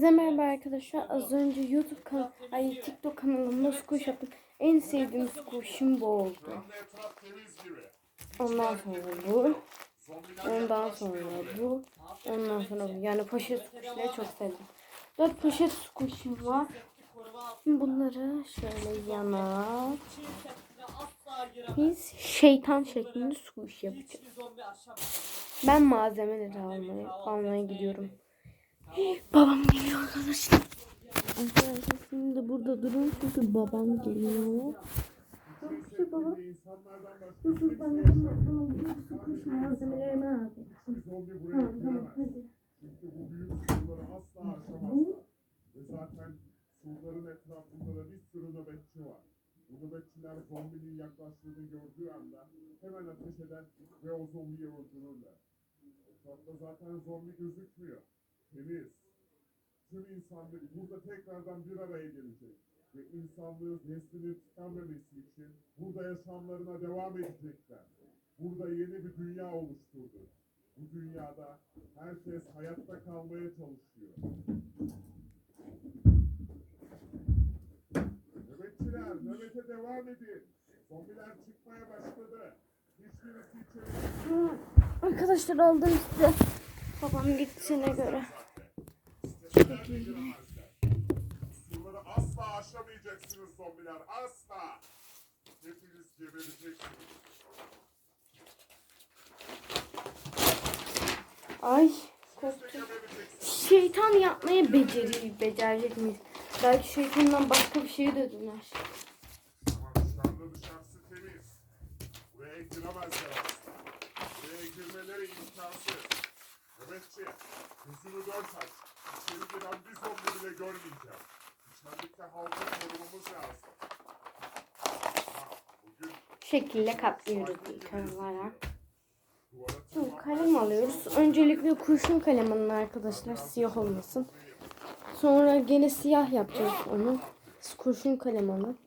Herkese merhaba arkadaşlar. Az önce YouTube kan ay TikTok kanalımda squash yaptım. En sevdiğim squash'ım bu oldu. Ondan sonra bu. Ondan sonra bu. Ondan sonra bu. Yani poşet squash'ları çok sevdim. Dört poşet squash'ım var. Bunları şöyle yana biz şeytan şeklinde squash yapacağız. Ben malzemeleri almaya, almaya gidiyorum. Babam geliyor arkadaşlar. Arkadaşlar şimdi de burada durun çünkü babam geliyor. Küçük baba. Dur ben de sıkmış malzemelerimi aldım. Tamam tamam hadi. Zaten surların etrafında da bir sürü nöbetçi var. Bu nöbetçiler zombinin yaklaştığını gördüğü anda hemen ateş eder ve o zombiyi öldürürler. Etrafta zaten zombi gözükmüyor. Temiz. Tüm insanlık burada tekrardan bir araya gelecek. Ve insanlığın neslini tükenmemesi için burada yaşamlarına devam edecekler. Burada yeni bir dünya oluşturdu. Bu dünyada herkes hayatta kalmaya çalışıyor. Nöbetçiler, nöbete devam edin. Zombiler çıkmaya başladı. Hiçbirisi içeri Arkadaşlar aldım size. Babam gittiğine göre. Surları asla aşamayacaksınız zombiler, asla. Hepiniz gebereceksiniz. Ay korktum. Şeytan yapmayı becerir, becerecek miyiz? Belki şeytandan başka bir şey de döner. Ama dışarıda dışarısı temiz. Buraya giremezler asla. Buraya girmeleri imkansız. Nöbetçi, gözünü dört aç. İçeri giren bir zombi bile görmeyeceğim. Dışarıdaki halkı korumamız lazım. Bu şekilde katlıyoruz ilk olarak. Şimdi kalem alıyoruz. Öncelikle kurşun kalem alın arkadaşlar. Siyah olmasın. Sonra gene siyah yapacağız onu. Kurşun kalem alın.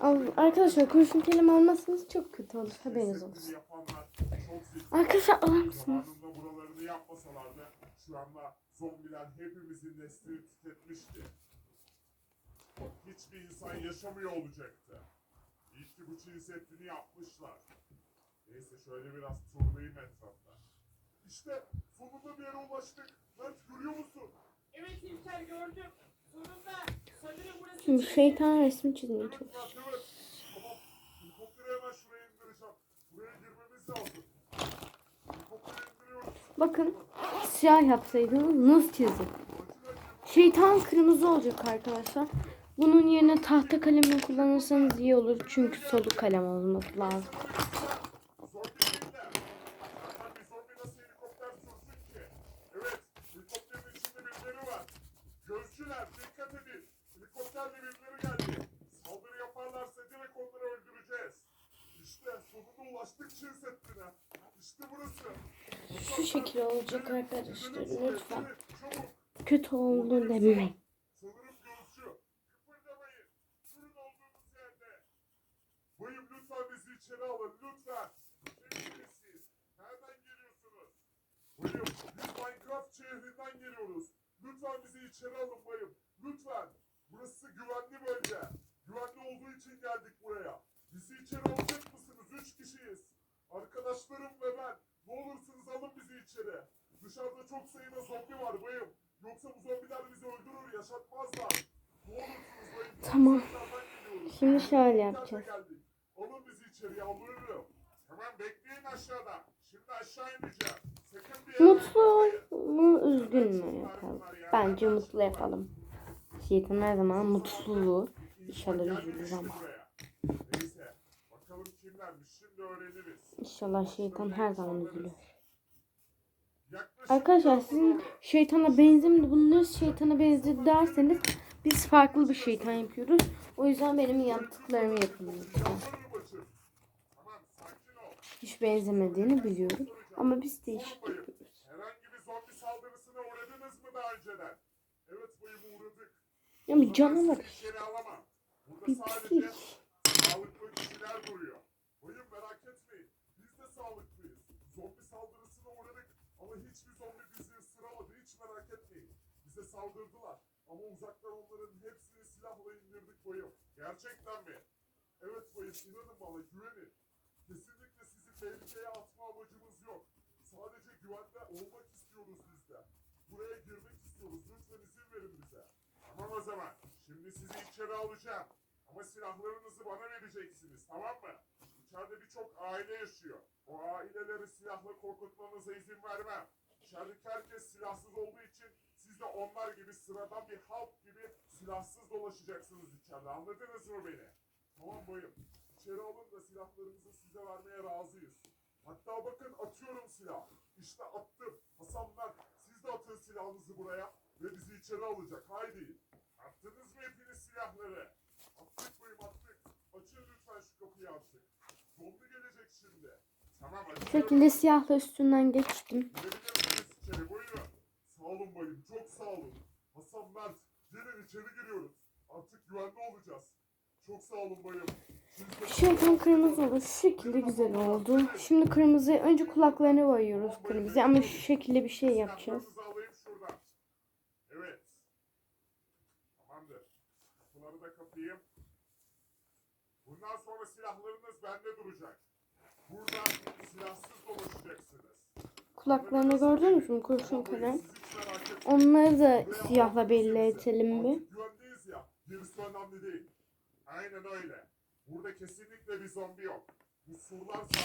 Al, arkadaşlar kurşun kalem almazsanız çok kötü olur. Haberiniz olsun. Arkadaşlar alır mısınız? Anda zombiler hepimizin neslini tüketmişti. Hiçbir insan yaşamıyor olacaktı. İyi ki bu Çin Seddi'ni yapmışlar. Neyse şöyle biraz turlayayım etrafta. İşte sonunda bir yere ulaştık. Mert görüyor musun? Evet İlker gördüm. Sonunda sanırım burası Şimdi şeytan resmi çizmeye Evet çalışıyorum. Mert evet. Tamam. Helikopteri hemen şuraya indireceğim. Buraya girmemiz lazım. Helikopteri indiriyoruz. Bakın siyah yapsaydınız nasıl çizdim? Şeytan kırmızı olacak arkadaşlar. Bunun yerine tahta kalemini kullanırsanız iyi olur. Çünkü soluk kalem olması lazım. Zombi değiller. Zaten Şu şekil olacak arkadaşlar. Lütfen. Kötü oldu demeyin. İçeri alın. Lütfen. Kimsiniz siz? Nereden geliyorsunuz? Bayım biz Minecraft şehrinden geliyoruz. Lütfen bizi içeri alın bayım. Lütfen. Burası güvenli bölge. Güvenli olduğu için geldik buraya. Bizi içeri alacak mısınız? Üç kişiyiz. Arkadaşlarım ve ben. Ne olursunuz alın bizi içeri. Dışarıda çok sayıda zombi var bayım. Yoksa bu zombiler bizi öldürür, yaşatmazlar. Ne olursunuz bayım. Tamam. Şimdi şöyle yapacağız. Alın bizi içeri yalvarırım. Hemen bekleyin aşağıda. Şimdi aşağı ineceğim. Mutlu mu üzgün mü yapalım? Bence mutlu yapalım. Şeytan her zaman mutluluğu İnşallah üzülür ama. Neyse. Bakalım kimlermiş şimdi öğreniriz. İnşallah şeytan her zaman üzülür. Arkadaşlar sizin şeytana benzemedi. Nasıl şeytana benzedi derseniz biz farklı bir şeytan yapıyoruz. O yüzden benim yaptıklarımı yapın. Hiç benzemediğini biliyorum. Ama biz değişik yapıyoruz. Herhangi bir zombi saldırısına uğradınız mı daha önceden? Evet bayım uğradık. Ya bir canavar. Sadece pislik. sağlıklı kişiler duruyor. Bize saldırdılar. Ama uzaktan onların hepsini silahla indirdik bayım. Gerçekten mi? Evet bayım inanın bana güvenin. Kesinlikle sizi tehlikeye atma amacımız yok. Sadece güvende olmak istiyoruz biz de. Buraya girmek istiyoruz. Lütfen izin verin bize. Tamam o zaman. Şimdi sizi içeri alacağım. Ama silahlarınızı bana vereceksiniz. Tamam mı? İçeride birçok aile yaşıyor. O aileleri silahla korkutmanıza izin vermem. İçerideki herkes silahsız olduğu için siz de onlar gibi sıradan bir halk gibi silahsız dolaşacaksınız içeride. Anladınız mı beni? Tamam bayım. İçeri alın da silahlarımızı size vermeye razıyız. Hatta bakın atıyorum silah. İşte attım. Hasan Mert siz de atın silahınızı buraya ve bizi içeri alacak. Haydi. Attınız mı hepiniz silahları? Attık bayım attık. Açın lütfen şu kapıyı artık. Zombi gelecek şimdi. Tamam açıyorum. şekilde silahla üstünden geçtim. Girebilir misiniz içeri? Buyurun. Bayım. Çok sağ olun. Hasan Mert. Gelin içeri giriyoruz. Artık güvende olacağız. Çok sağ olun bayım. Ekran kırmızı oldu. Şu şekilde güzel oldu. Şimdi kırmızı önce kulaklarını boyuyoruz kırmızı ama şu şekilde bir şey yapacağız. Evet. Tamamdır. Kapıları da kapayım. Bundan sonra silahlarınız bende duracak. Burada silahsız dolaşacaksınız. Kulaklarını gördünüz mü kurşun kalem? Onları da siyahla belli edelim bir. Gerisi önemli değil. Aynen öyle. Burada kesinlikle bir zombi yok.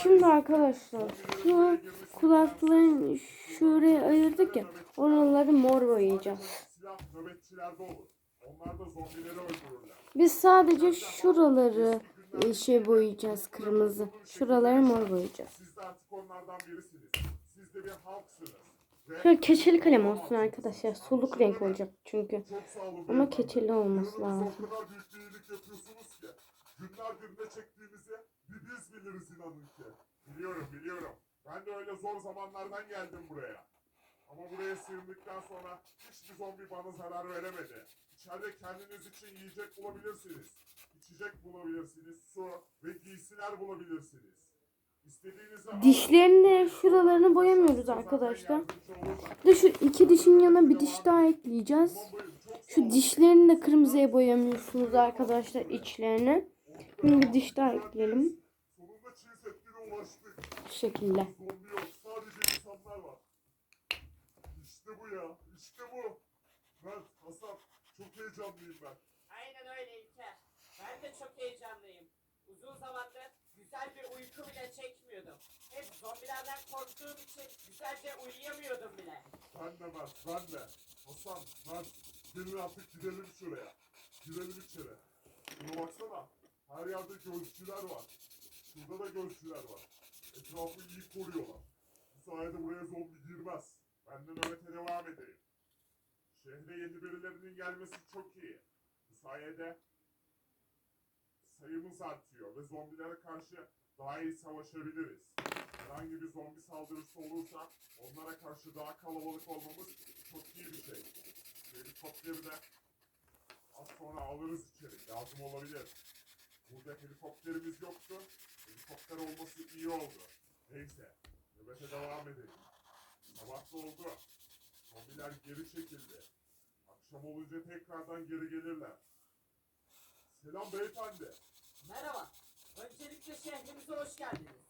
Şimdi arkadaşlar şu kulakların şuraya ayırdık ya oraları mor boyayacağız. Biz sadece şuraları e, şey boyayacağız kırmızı. Şuraları mor boyayacağız. Siz de bir halksınız. Şöyle keçeli kalem olsun arkadaşlar. Soluk renk olacak çünkü. Ama keçeli olması lazım. o kadar büyük bir iyilik yapıyorsunuz ki. Günlerdir ne çektiğimizi bir biz biliriz inanın ki. Biliyorum biliyorum. Ben de öyle zor zamanlardan geldim buraya. Ama buraya sığındıktan sonra hiçbir zombi bana zarar veremedi. İçeride kendiniz için yiyecek bulabilirsiniz. İçecek bulabilirsiniz. Su ve giysiler bulabilirsiniz. Dişlerini şuralarını boyamıyoruz arkadaşlar. de şu iki dişin yanına bir diş daha ekleyeceğiz. Şu dişlerini de kırmızıya boyamıyorsunuz arkadaşlar içlerini. Şimdi bir diş daha ekleyelim. Bu şekilde. Zombi yok. Sadece insanlar var. İşte bu ya. İşte bu. Mert, Hasan. Çok heyecanlıyım ben. Aynen öyle İlker. Ben de çok heyecanlıyım. Uzun zamandır güzel bir uyku bile çekmiyordum. Hep zombilerden korktuğum için güzelce uyuyamıyordum bile. Ben de Mert. Ben de. Hasan, Mert. Gelin artık gidelim şuraya. Girelim içeri. Şuna baksana. Her yerde gözcüler var. Şurada da gözcüler var. Etrafı iyi koruyorlar. Bu sayede buraya zombi girmez. Ben de nöbete devam edeyim. Şehre yeni birilerinin gelmesi çok iyi. Bu sayede sayımız artıyor ve zombilere karşı daha iyi savaşabiliriz. Herhangi bir zombi saldırısı olursa onlara karşı daha kalabalık olmamız çok iyi bir şey. Helikopteri de az sonra alırız içeri. Lazım olabilir. Burada helikopterimiz yoktu. Helikopter olması iyi oldu. Neyse. Nöbete devam edelim. Sabah oldu. Zombiler geri çekildi. Akşam olunca tekrardan geri gelirler. Selam beyefendi. Merhaba. Öncelikle şehrimize hoş geldiniz.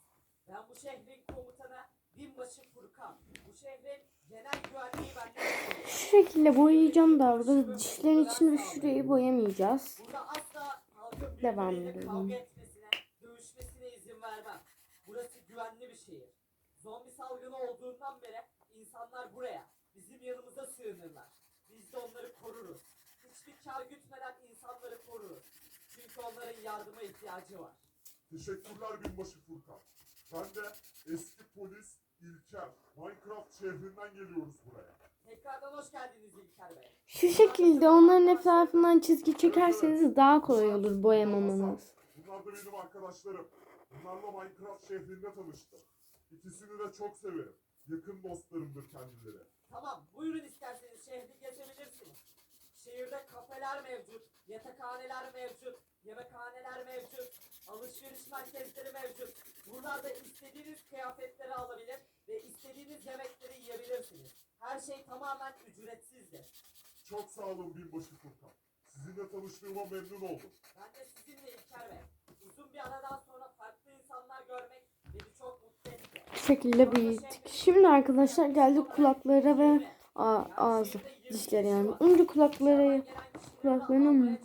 Ben bu şehrin komutanı Binbaşı Furkan. Bu şehrin genel güvenliği benden Şu şekilde boyayacağım da burada dişlerin içini ve şurayı boyamayacağız. Burada asla halkın Devam birbiriyle edelim. kavga etmesine, dövüşmesine izin vermem. Burası güvenli bir şehir. Zombi salgını olduğundan beri insanlar buraya, bizim yanımıza sığınırlar. Biz de onları koruruz. Hiçbir kar gütmeden insanları koruruz. Çünkü onların yardıma ihtiyacı var. Teşekkürler binbaşı Furkan. Ben de eski polis İlker. Minecraft şehrinden geliyoruz buraya. Tekrardan hoş geldiniz İlker Bey. Şu şekilde onların etrafından çizgi çekerseniz daha kolay olur boyamamanız. Bunlar da benim arkadaşlarım. Bunlarla Minecraft şehrinde tanıştım. İkisini de çok severim. Yakın dostlarımdır kendileri. Tamam, buyurun isterseniz şehri gezebilirsiniz. Şehirde kafeler mevcut, yatakhaneler mevcut, yemekhaneler mevcut, alışveriş merkezleri mevcut. Buralarda istediğiniz kıyafetleri alabilir ve istediğiniz yemekleri yiyebilirsiniz. Her şey tamamen ücretsizdir. Çok sağ olun binbaşı Furkan. Sizinle tanıştığıma memnun oldum. Ben de sizinle İlker Bey. Uzun bir aradan sonra farklı insanlar görmek beni çok mutlu etti. Bu şekilde büyüttük. Şimdi arkadaşlar geldik kulaklara ve ağzı. Dişleri yani. Önce kulakları kulaklarını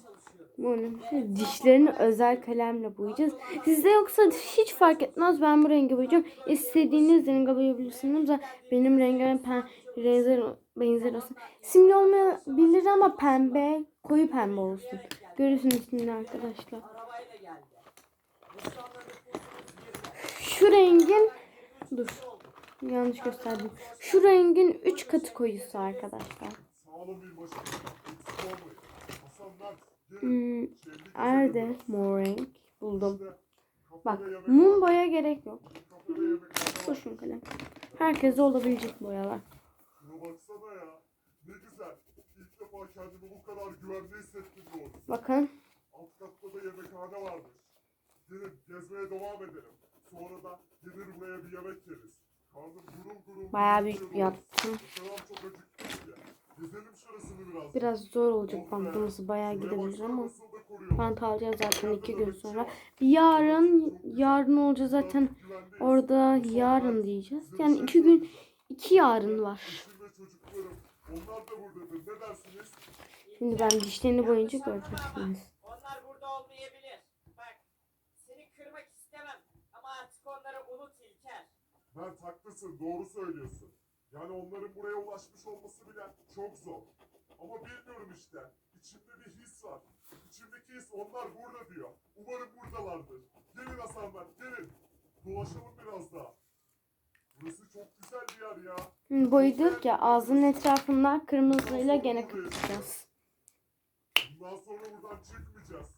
şey, dişlerini özel kalemle boyayacağız. Sizde yoksa hiç fark etmez. Ben bu rengi boyayacağım. İstediğiniz rengi boyayabilirsiniz. Benim rengime pen, benzer, benzer olsun. Simli olmayabilir ama pembe, koyu pembe olsun. Görürsünüz şimdi arkadaşlar. Arabayla geldi. Ve şu anda nüfusumuz 20. Şu rengin dur yanlış gösterdim. Şu rengin 3 katı koyusu arkadaşlar. Sağ olun binbaşı. Eksik olmayın. Hasan Mert. Gelin. Hmm, nerede mor renk? Buldum. Bak mum boya gerek yok. Kurşun kalem. Herkese olabilecek boyalar. Bakın Alt katta da yemekhane varmış. Gelin gezmeye devam edelim. Sonra da gelir buraya bir yemek yeriz. Karnım gurul gurul. bayağı büyük yaptım. Çok acıktım. Biraz. Biraz zor olacak bantlaması bayağı gidebilir ama bant alacağız zaten iki gün sonra. Yarın yarın olacak zaten orada yarın diyeceğiz. Yani iki gün iki yarın var. Şimdi ben dişlerini boyayınca göreceksiniz. Onlar burada olmayabilir. Bak seni kırmak istemem. Ama artık onları unut İlker. Mert haklısın. Doğru söylüyorsun. Yani onların buraya ulaşmış olması bile çok zor. Ama bilmiyorum işte. İçimde bir his var. İçimdeki his onlar burada diyor. Umarım buradalardır. Gelin Hasan Mert gelin. Dolaşalım biraz daha. Burası çok güzel bir yer ya. Şimdi boyadık ya ağzının etrafından kırmızıyla gene kapatacağız. Bundan sonra buradan çıkmayacağız.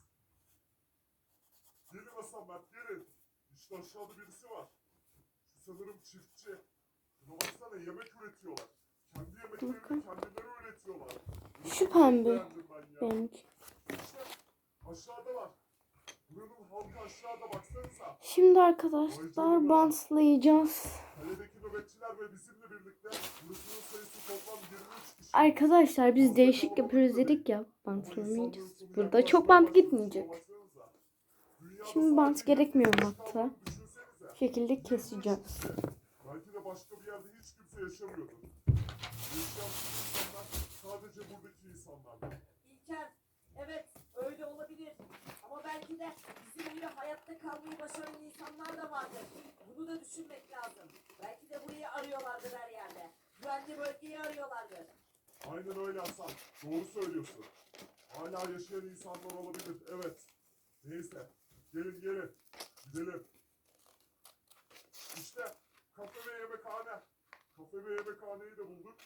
Gelin Hasan Mert gelin. İşte aşağıda birisi var. Sanırım çiftçi. Baksana yemek üretiyorlar. Kendi yemeklerini kendileri üretiyorlar. Şu pembe. Benimki. İşte aşağıda var. Buranın halkı aşağıda baksanıza. Şimdi arkadaşlar bantlayacağız. Kaledeki nöbetçiler ve bizimle birlikte burasının sayısı toplam 23 kişi. Arkadaşlar biz değişik yapıyoruz dedik ya bantlamayacağız. Burada çok bant gitmeyecek. Şimdi bant gerekmiyor hatta. Bu şekilde keseceğiz. Başka bir yerde hiç kimse yaşamıyordu. Yaşayan insanlar sadece buradaki insanlar. İlker evet öyle olabilir. Ama belki de bizim gibi hayatta kalmayı başaran insanlar da vardır. Bunu da düşünmek lazım. Belki de burayı arıyorlardır her yerde. Güvenli bölgeyi arıyorlardır. Aynen öyle Hasan. Doğru söylüyorsun. Hala yaşayan insanlar olabilir. Evet. Neyse. Gelin gelin. Gidelim. İşte kafe ve. Kafe ve yemekhaneyi de bulduk.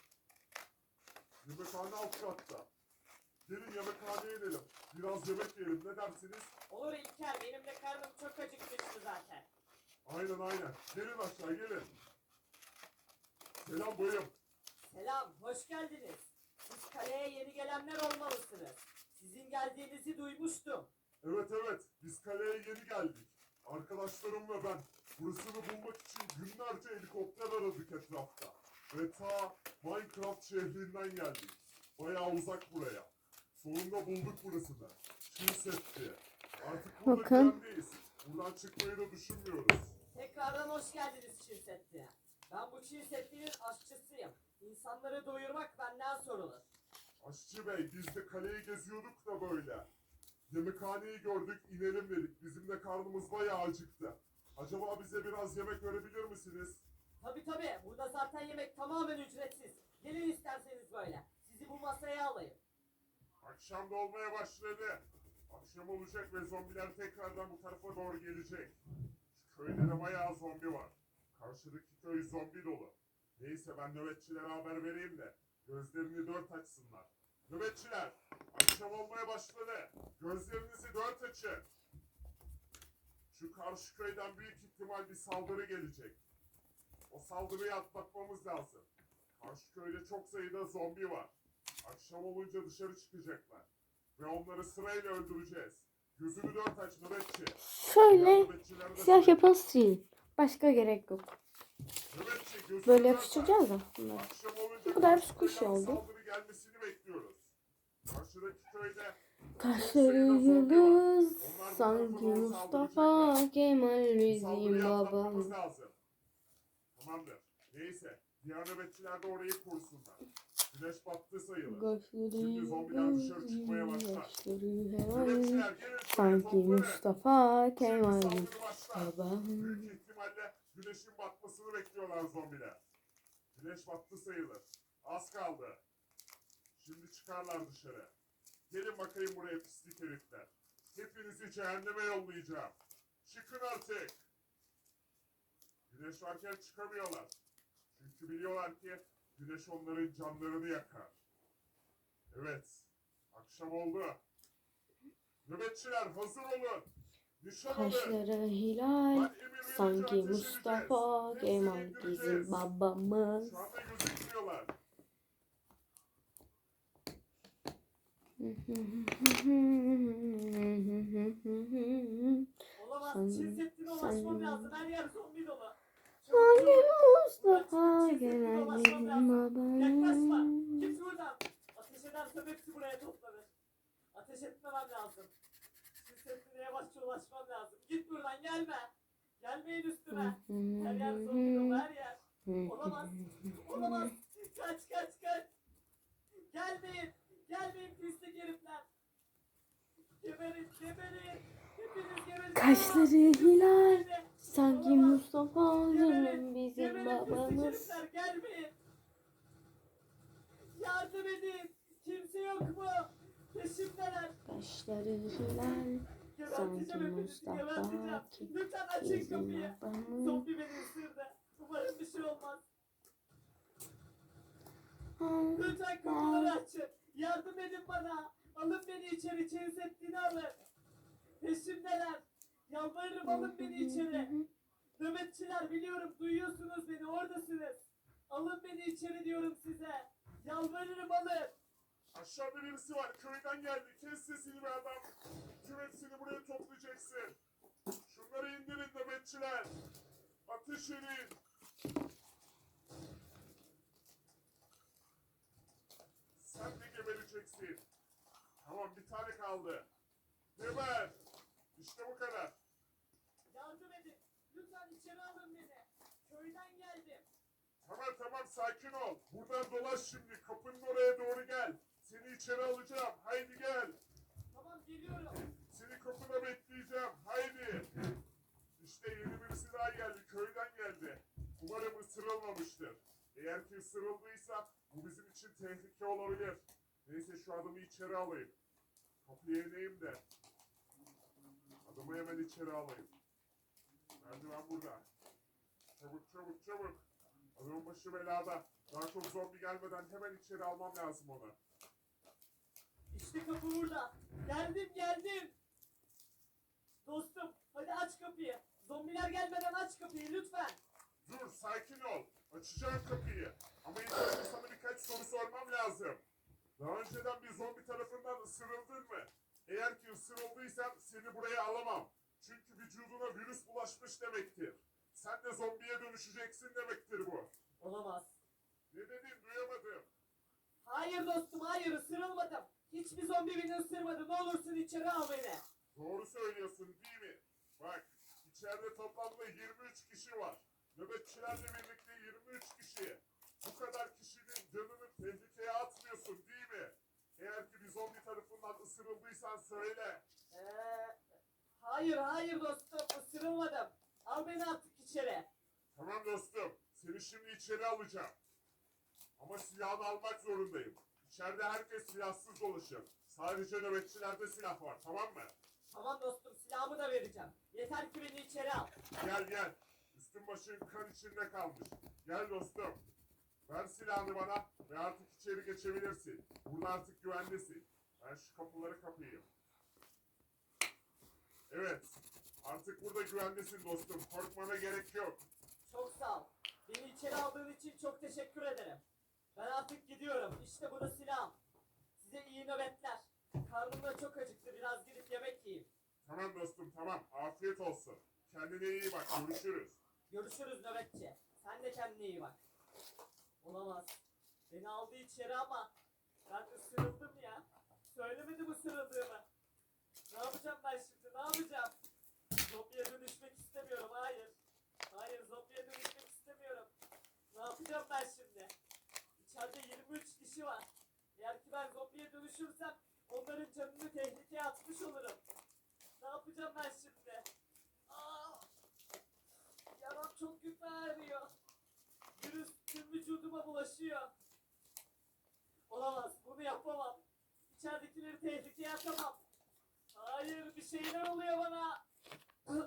Yemekhane alt katta. Gelin yemekhaneye inelim. Biraz yemek yiyelim. Ne dersiniz? Olur İlker benim de karnım çok acıkmıştı zaten. Aynen aynen. Gelin aşağı gelin. Selam bayım. Selam hoş geldiniz. Siz kaleye yeni gelenler olmalısınız. Sizin geldiğinizi duymuştum. Evet evet. Biz kaleye yeni geldik. Arkadaşlarım ve ben burasını bulmak için günlerce helikopter aradık etrafta. Ve ta Minecraft şehrinden geldik. Bayağı uzak buraya. Sonunda bulduk burasını. Çin Seddi. Artık burada Bakın. güvendeyiz. Buradan çıkmayı da düşünmüyoruz. Tekrardan hoş geldiniz Çin Seddi'ye. Ben bu Çin Seddi'nin aşçısıyım. İnsanları doyurmak benden sorulur. Aşçı Bey biz de kaleyi geziyorduk da böyle. Yemekhaneyi gördük inelim dedik. Bizim de karnımız bayağı acıktı. Acaba bize biraz yemek verebilir misiniz? Tabi tabi burada zaten yemek tamamen ücretsiz. Gelin isterseniz böyle. Sizi bu masaya alayım. Akşam da olmaya başladı. Akşam olacak ve zombiler tekrardan bu tarafa doğru gelecek. Şu köyde de bayağı zombi var. Karşıdaki köy zombi dolu. Neyse ben nöbetçilere haber vereyim de gözlerini dört açsınlar. Nöbetçiler akşam olmaya başladı. Gözlerinizi dört açın. Şu karşı köyden büyük ihtimal bir saldırı gelecek. O saldırıyı atlatmamız lazım. Karşı köyde çok sayıda zombi var. Akşam olunca dışarı çıkacaklar. Ve onları sırayla öldüreceğiz. Gözünü dört aç nöbetçi. Şöyle siyah yapan sil. Başka gerek yok. Nöbetçi, Böyle yapıştıracağız da bunları. Bu kadar squishy oldu. Saldırı gelmesini bekliyoruz. karşıdaki köyde Kaşları yıldız sanki Mustafa Kemal bizim babam. Tamamdır. Neyse. Diğer nöbetçiler de orayı korusunlar. Güneş battı sayılır. Şimdi zombiler dışarı çıkmaya başlar. Nöbetçiler gelin sanki. Mustafa Kemal babam. Büyük ihtimalle güneşin batmasını bekliyorlar zombiler. Güneş battı sayılır. Az kaldı. Şimdi çıkarlar dışarı. Gelin bakayım buraya pislik herifler. Hepinizi cehenneme yollayacağım. Çıkın artık. Güneş varken çıkamıyorlar. Çünkü biliyorlar ki güneş onların canlarını yakar. Evet. Akşam oldu. Nöbetçiler hazır olun. Nişan alın. Kaşları hilal Ben emir verince sanki ateş Mustafa. Kemal Hepsini bizim indireceğiz. babamız. Şu anda gözükmüyorlar. Olamaz. Lazım. Her yer zombi dolu. Sanki Mustafa Ulan, Kemal ulaşmam bizim lazım. Yaklaşma. babamız. Git buradan. Ateş edersem hepsi buraya toplanır. Ateş etmemem lazım. Şirketine yavaşça ulaşmam lazım. Git buradan gelme. Gelmeyin üstüme. Her yer zombi dolu her yer. Olamaz. Olamaz. Kaç kaç kaç. Gelmeyin. Gelmeyin pislik herifler. Geberin geberin. Hepiniz geberin. Kaşları hilal sanki. Mustafa Geberin. bizim babamız. gelmeyin. Yardım edin. Kimse yok mu? Peşimdeler. Kaşları hilal sanki Mustafa Lütfen açın bizim kapıyı. babamız. Zombi beni ısırdı. Umarım bir şey olmaz. Lütfen kapıları açın. Yardım edin bana. Alın beni içeri. Çeyizettiğini alın. Peşimdeler. Yalvarırım alın beni içeri. Nöbetçiler biliyorum duyuyorsunuz beni oradasınız. Alın beni içeri diyorum size. Yalvarırım alın. Aşağıda birisi var. Köyden geldi. Kes sesini be adam. Tüm buraya toplayacaksın. Şunları indirin nöbetçiler. Ateş edin. Sen de gebereceksin. Tamam bir tane kaldı. Geber. İşte bu kadar. Yardım edin. Lütfen içeri alın beni. Köyden geldim. Tamam tamam sakin ol. Buradan dolaş şimdi. Kapının oraya doğru gel. Seni içeri alacağım. Haydi gel. Tamam geliyorum. Seni kapıda bekleyeceğim. Haydi. İşte yeni birisi daha geldi. Köyden geldi. Umarım ısırılmamıştır. Eğer ki ısırıldıysa bu bizim için tehlike olabilir. Neyse şu adamı içeri alayım. Kapıya ineyim de. Adamı hemen içeri alayım. Merdiven burada. Çabuk çabuk çabuk. Adamın başı belada. Daha çok zombi gelmeden hemen içeri almam lazım onu. İşte kapı burada. Geldim geldim. Dostum hadi aç kapıyı. Zombiler gelmeden aç kapıyı lütfen. Dur sakin ol. Açacağım kapıyı. Ama ilk önce sana birkaç soru sormam lazım. Daha önceden bir zombi tarafından ısırıldın mı? Eğer ki ısırıldıysan seni buraya alamam. Çünkü vücuduna virüs bulaşmış demektir. Sen de zombiye dönüşeceksin demektir bu. Olamaz. Ne dedin duyamadım. Hayır dostum hayır ısırılmadım. Hiçbir zombi beni ısırmadı. Ne olursun içeri al beni. Doğru söylüyorsun değil mi? Bak içeride toplamda 23 kişi var. Nöbetçilerle birlikte 23 kişi. Bu kadar kişinin canını tehlikeye atmıyorsun değil mi? Eğer ki bir zombi tarafından ısırıldıysan söyle. Ee, hayır hayır dostum ısırılmadım. Al beni artık içeri. Tamam dostum. Seni şimdi içeri alacağım. Ama silahını almak zorundayım. İçeride herkes silahsız dolaşır. Sadece nöbetçilerde silah var tamam mı? Tamam dostum silahımı da vereceğim. Yeter ki beni içeri al. Gel gel. Üstün başın kan içinde kalmış. Gel dostum. Ver silahını bana ve artık içeri geçebilirsin. Burada artık güvendesin. Ben şu kapıları kapayım. Evet. Artık burada güvendesin dostum. Korkmana gerek yok. Çok sağ ol. Beni içeri aldığın için çok teşekkür ederim. Ben artık gidiyorum. İşte bu da silahım. Size iyi nöbetler. Karnım da çok acıktı. Biraz gidip yemek yiyeyim. Tamam dostum tamam. Afiyet olsun. Kendine iyi bak. Görüşürüz. Görüşürüz nöbetçi. Sen de kendine iyi bak. Olamaz. Beni aldı içeri ama ben ısırıldım ya. Söyle göremedi bu sırıldığımı. Ne yapacağım ben şimdi? Ne yapacağım? Zombiye dönüşmek istemiyorum. Hayır. Hayır zombiye dönüşmek istemiyorum. Ne yapacağım ben şimdi? İçeride 23 kişi var. Eğer ki ben zombiye dönüşürsem onların canını tehlikeye atmış olurum. Ne yapacağım ben şimdi? Aa! Yaram çok kötü ağrıyor. Virüs vücuduma bulaşıyor. Olamaz. Bunu yapamam. İçeridekileri tehlikeye atamam. Hayır bir şeyler oluyor bana.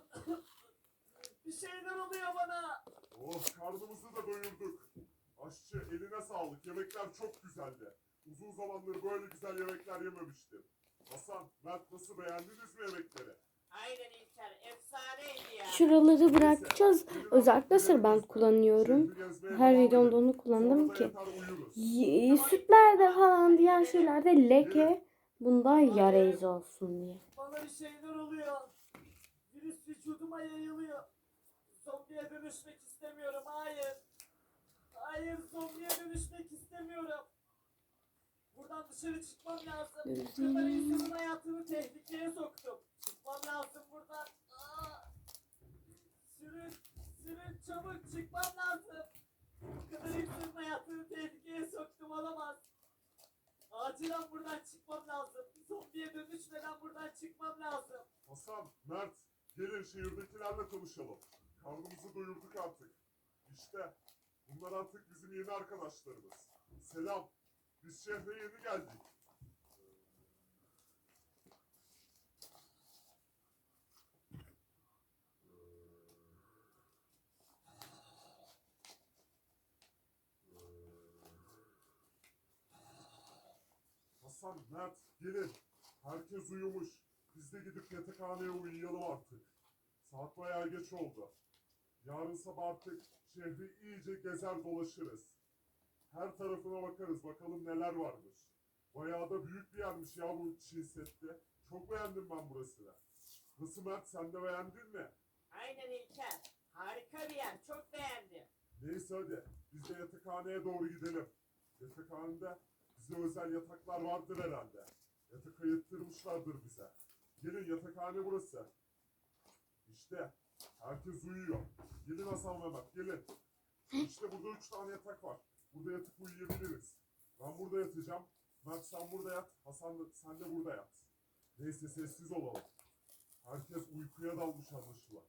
bir şeyler oluyor bana. Oh karnımızı da doyurduk. Aşçı eline sağlık. Yemekler çok güzeldi. Uzun zamandır böyle güzel yemekler yememiştim. Hasan, Mert nasıl beğendiniz mi yemekleri? Şuraları bırakacağız. Özellikle sırband kullanıyorum. Şehri gezmeye Her videomda onu kullandım ki. Sütlerde falan diğer şeylerde leke. Bunda yara izi olsun diye. Bana bir şeyler oluyor. Virüs vücuduma yayılıyor. Zombiye dönüşmek istemiyorum. Hayır. Hayır zombiye dönüşmek istemiyorum. Buradan dışarı çıkmam lazım. Bu kadar insanın hayatını tehlikeye soktum. Çıkmam lazım buradan. Aa! Sürün, sürün çabuk çıkmam lazım. Bu kadar insanın hayatını tehlikeye soktum olamaz. Acilen buradan çıkmam lazım. Zombiye dönüşmeden buradan çıkmam lazım. Hasan, Mert, gelin şehirdekilerle konuşalım. Karnımızı doyurduk artık. İşte, bunlar artık bizim yeni arkadaşlarımız. Selam, biz şehre yeni geldik. Hasan, Mert, gelin. Herkes uyumuş. Biz de gidip yatakhaneye uyuyalım artık. Saat bayağı geç oldu. Yarın sabah artık şehri iyice gezer dolaşırız. Her tarafına bakarız bakalım neler varmış. Bayağı da büyük bir yermiş ya bu Çin Seddi. Çok beğendim ben burasını. Nasıl Mert sen de beğendin mi? Aynen İlker. Harika bir yer. Çok beğendim. Neyse hadi biz de yatakhaneye doğru gidelim. Yatakhanede bize özel yataklar vardır herhalde. Yatak ayırttırmışlardır bize. Gelin yatakhane burası. İşte herkes uyuyor. Gelin Hasan Mehmet gelin. İşte burada üç tane yatak var. Burada yatıp uyuyabiliriz. Ben burada yatacağım. Mert sen burada yat. Hasan sen de burada yat. Neyse sessiz olalım. Herkes uykuya dalmış anlaşılan.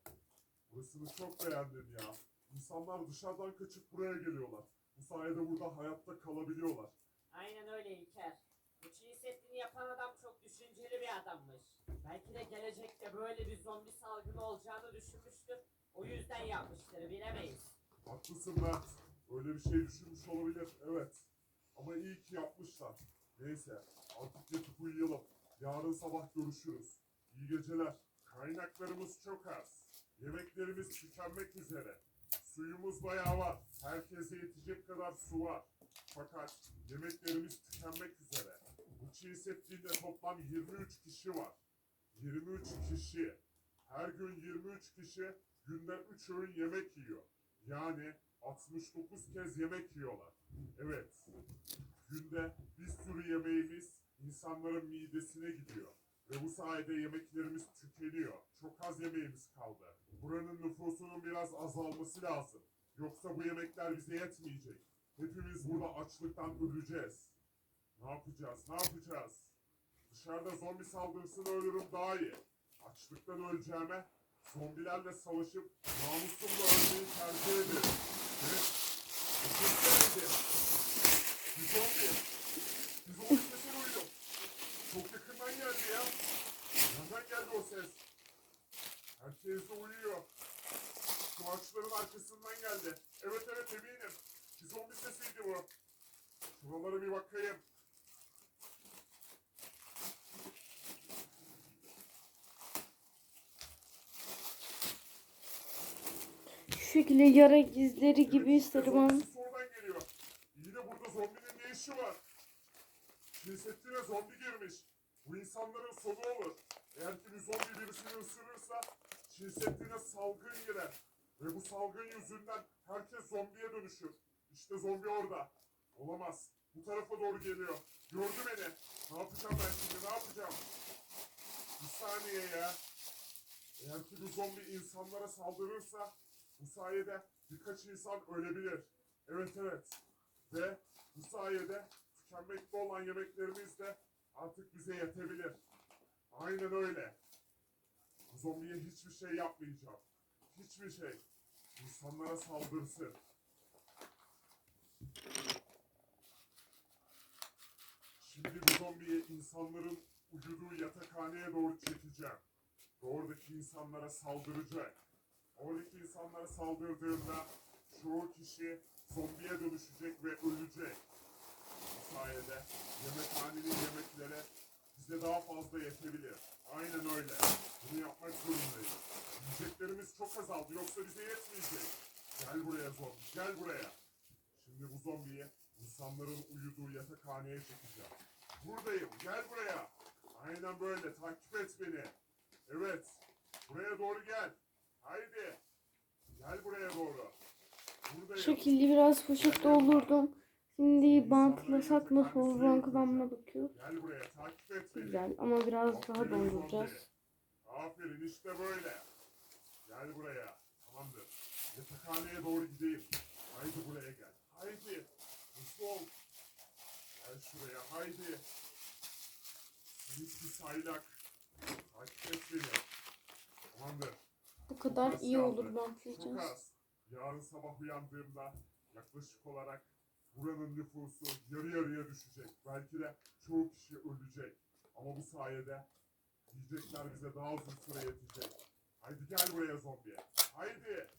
Burasını çok beğendim ya. İnsanlar dışarıdan kaçıp buraya geliyorlar. Bu sayede burada hayatta kalabiliyorlar. Aynen öyle İlker. Çiğ setini yapan adam çok düşünceli bir adammış. Belki de gelecekte böyle bir zombi salgını olacağını düşünmüştür. O yüzden yapmıştır bilemeyiz. Haklısın Mert. Öyle bir şey düşünmüş olabilir. Evet. Ama iyi ki yapmışlar. Neyse. Artık yatıp uyuyalım. Yarın sabah görüşürüz. İyi geceler. Kaynaklarımız çok az. Yemeklerimiz tükenmek üzere. Suyumuz bayağı var. Herkese yetecek kadar su var. Fakat yemeklerimiz tükenmek üzere. Bu çiğ setliğinde toplam 23 kişi var. 23 kişi. Her gün 23 kişi günde 3 öğün yemek yiyor. Yani 69 kez yemek yiyorlar. Evet. Günde bir sürü yemeğimiz insanların midesine gidiyor. Ve bu sayede yemeklerimiz tükeniyor. Çok az yemeğimiz kaldı. Buranın nüfusunun biraz azalması lazım. Yoksa bu yemekler bize yetmeyecek. Hepimiz burada açlıktan öleceğiz. Ne yapacağız? Ne yapacağız? Dışarıda zombi saldırısına ölürüm daha iyi. Açlıktan öleceğime zombilerle savaşıp namusumla ölmeyi tercih ederim. Evet. Öteki Bir zombi. Bir zombi sesi duydum. Çok yakından geldi ya. Nereden geldi o ses? Herkes de uyuyor. Şu ağaçların arkasından geldi. Evet evet eminim. Bir zombi sesiydi bu. Şuralara bir bakayım. Şu şekilde yara izleri gibi geliyor. İyi de burada zombinin ne işi var? Şinsettin'e zombi girmiş. Bu insanların sonu olur. Eğer ki bir zombi birisini ısırırsa Şinsettin'e salgın girer. Ve bu salgın yüzünden herkes zombiye dönüşür. İşte zombi orada. Olamaz. Bu tarafa doğru geliyor. Gördü beni. Ne yapacağım ben şimdi ne yapacağım? Bir saniye ya. Eğer ki bu zombi insanlara saldırırsa bu sayede birkaç insan ölebilir. Evet evet. Ve bu sayede tükenmekte olan yemeklerimiz de artık bize yetebilir. Aynen öyle. Zombiye hiçbir şey yapmayacağım. Hiçbir şey. İnsanlara saldırsın. Şimdi bu zombiyi insanların uyuduğu yatakhaneye doğru çekeceğim. Oradaki insanlara saldıracak. Oradaki insanlara saldırdığında çoğu kişi zombiye dönüşecek ve ölecek. Bu sayede yemekhanenin yemekleri bize daha fazla yetebilir. Aynen öyle. Bunu yapmak zorundayız. Yiyeceklerimiz çok azaldı yoksa bize yetmeyecek. Gel buraya zombi, gel buraya. Şimdi bu zombiyi insanların uyuduğu yatakhaneye çekeceğim. Buradayım, gel buraya. Aynen böyle, takip et beni. Evet, buraya doğru gel. Haydi. Gel buraya doğru. Bu Buradayım. şekilde biraz poşet doldurdum. Şimdi bantlasak nasıl olur ben kıvamına bakıyorum. Gel buraya, takip et beni. Güzel ama biraz daha Aferin dolduracağız. zombi. Aferin işte böyle. Gel buraya. Tamamdır. Yatakhaneye doğru gideyim. Haydi buraya gel. Haydi. Hızlı ol. Gel şuraya haydi. Minik bir saylak. Takip et beni. Tamamdır. Bu kadar az iyi kaldı. olur Çok az. Yarın sabah uyandığımda yaklaşık olarak buranın nüfusu yarı yarıya düşecek. Belki de çoğu kişi ölecek. Ama bu sayede yiyecekler bize daha uzun süre yetecek. Haydi gel buraya zombi. Haydi.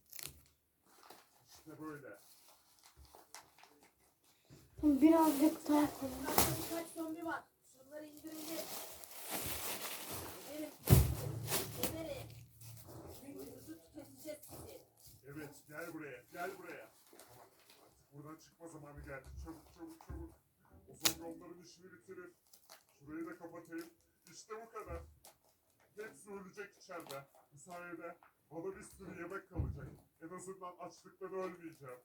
İşte böyle. Birazcık daha koy. Etrafta birkaç zombi var. Şunları indirelim. Gidelim. Gidelim. Boyunuzu tüketeceğiz sizi. Evet gel buraya. Gel buraya. Tamam. Artık buradan çıkma zamanı geldi. Çabuk çabuk çabuk. O zombi onların işini bitirir. Şurayı da kapatayım. İşte bu kadar. Hepsi ölecek içeride. Bu sayede bana bir sürü yemek kalacak. En azından açlıktan ölmeyeceğim.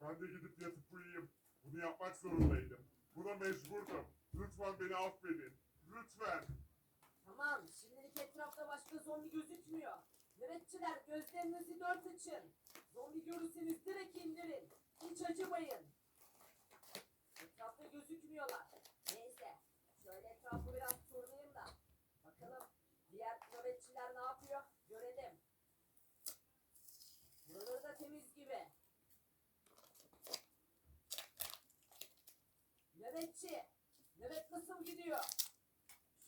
Ben de gidip yatıp uyuyayım. Bunu yapmak zorundaydım. Buna mecburdum. Lütfen beni affedin. Lütfen. Tamam, şimdilik etrafta başka zombi gözükmüyor. Nöbetçiler gözlerinizi dört açın. Zombi görürseniz direkt indirin. Hiç acımayın. Etrafta gözükmüyorlar. Neyse, şöyle etrafı biraz turlayayım da. Bakalım diğer nöbetçiler ne yapıyor? Görelim. Buraları da temiz gibi. Nöbetçi, nöbet nasıl gidiyor?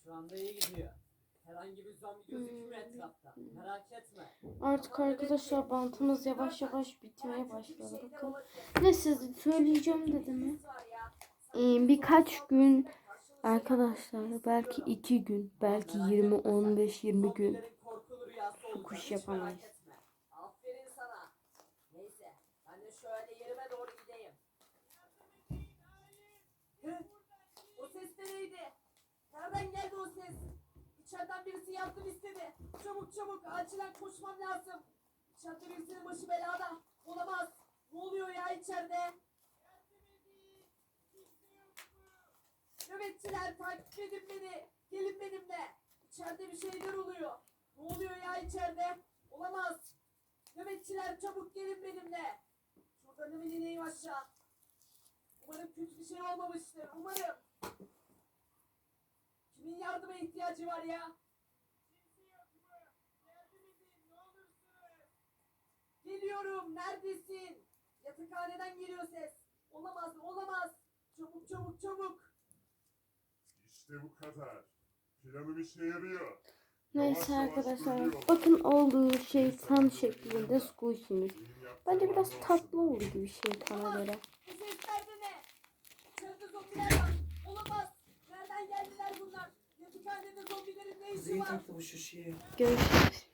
Şu anda iyi gidiyor. Herhangi bir zombi gözükmüyor etrafta. Merak etme. Artık arkadaşlar bantımız yavaş yavaş bitmeye başladı. Bakın. Ne size söyleyeceğim dedim. Ee, birkaç gün arkadaşlar belki iki gün belki 20 15 20 gün kuş yapamayız. merak etme. Aferin sana. Neyse ben de şöyle yerime doğru gideyim. Hı? O ses de neydi? Nereden geldi o ses? İçeriden birisi yardım istedi. Çabuk çabuk acilen koşmam lazım. İçeride birisinin başı belada. Olamaz. Ne oluyor ya içeride? Nöbetçiler takip edin beni. Gelin benimle. İçeride bir şeyler oluyor. Ne oluyor ya içeride? Olamaz. Nöbetçiler çabuk gelin benimle. Şuradan hemen ineyim aşağı. Umarım kötü bir şey olmamıştır. Umarım. Kimin yardıma ihtiyacı var ya? Geliyorum. Neredesin? Yatakhaneden geliyor ses. Olamaz, olamaz. Çabuk, çabuk, çabuk. İşte bu kadar. Planım işe yarıyor. Neyse arkadaşlar bakın olduğu şey tam şeklinde yaptığım Bence biraz tatlı oldu gibi şeytana göre. Bu sesler de ne? Var. Olamaz. Zombilerin ne işi var? taktı bu şişeye. Görüşürüz.